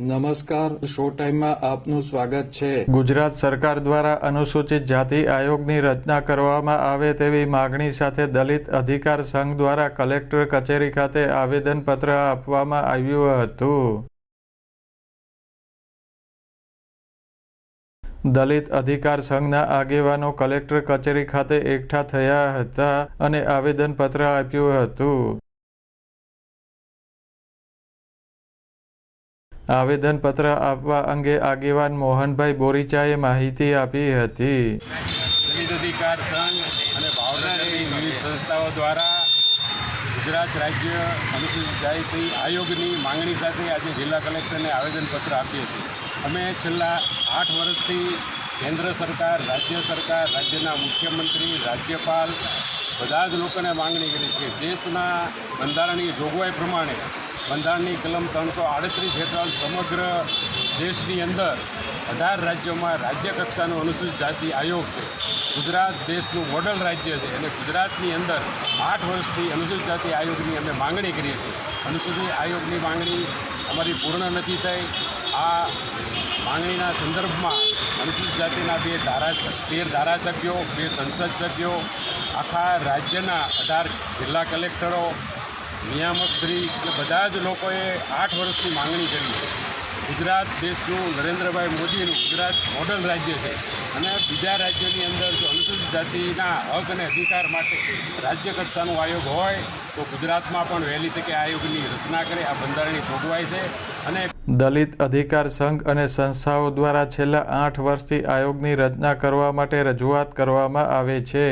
નમસ્કાર, શો ટાઈમમાં આપનું સ્વાગત છે. ગુજરાત સરકાર દ્વારા અનુસૂચિત જાતિ આયોગની રચના કરવામાં આવે તેવી માગણી સાથે દલિત અધિકાર સંઘ દ્વારા કલેક્ટર કચેરી ખાતે આવેદનપત્ર આપવામાં આવ્યું હતું. દલિત અધિકાર સંઘના આગેવાનો કલેક્ટર કચેરી ખાતે એકઠા થયા હતા અને આવેદનપત્ર આપ્યું હતું. આવેદનપત્ર આપવા અંગે આગેવાન મોહનભાઈ બોરીચાએ માહિતી આપી હતી. દલિત અધિકાર સંઘ અને ભાવના વિવિધ સંસ્થાઓ દ્વારા ગુજરાત રાજ્ય અનુસૂચિત જાતિ આયોગની માંગણી સાથે આજે જિલ્લા કલેક્ટરને આવેદનપત્ર આપ્યું હતું. અમે છેલ્લા આઠ વર્ષથી કેન્દ્ર સરકાર, રાજ્ય સરકાર, રાજ્યના મુખ્યમંત્રી, રાજ્યપાલ બધા જ લોકોને માંગણી કરી છે દેશના બંધારણીય જોગવાઈ પ્રમાણે બંધારણની કલમ ત્રણસો આડત્રીસ હેઠળ સમગ્ર દેશની અંદર અઢાર રાજ્યોમાં રાજ્ય કક્ષાનો અનુસૂચિત જાતિ આયોગ છે. ગુજરાત દેશનું મોડલ રાજ્ય છે અને ગુજરાતની અંદર આઠ વર્ષથી અનુસૂચિત જાતિ આયોગની અમે માંગણી કરીએ છીએ. અનુસૂચિત આયોગની માંગણી અમારી પૂર્ણ નથી થઈ. આ માંગણીના સંદર્ભમાં અનુસૂચિત જાતિના બે ધારા તેર ધારાસભ્યો, બે સંસદ સભ્યો, આખા રાજ્યના અઢાર જિલ્લા કલેક્ટરો નિયામક શ્રી અને બધા જ લોકોએ આઠ વર્ષની માંગણી કરી ગુજરાત દેશનું નરેન્દ્રભાઈ મોદીનું ગુજરાત મોડલ રાજ્ય છે અને બીજા રાજ્યોની અંદર જો અનુસૂચિત જાતિના હક અને અધિકાર માટે રાજ્ય કક્ષાનો આયોગ હોય, તો ગુજરાતમાં પણ વહેલી તકે આયોગની રચના કરે, આ બંધારણની જોગવાઈ છે અને દલિત અધિકાર સંઘ અને સંસ્થાઓ દ્વારા છેલ્લા આઠ વર્ષથી આયોગની રચના કરવા માટે રજૂઆત કરવામાં આવે છે.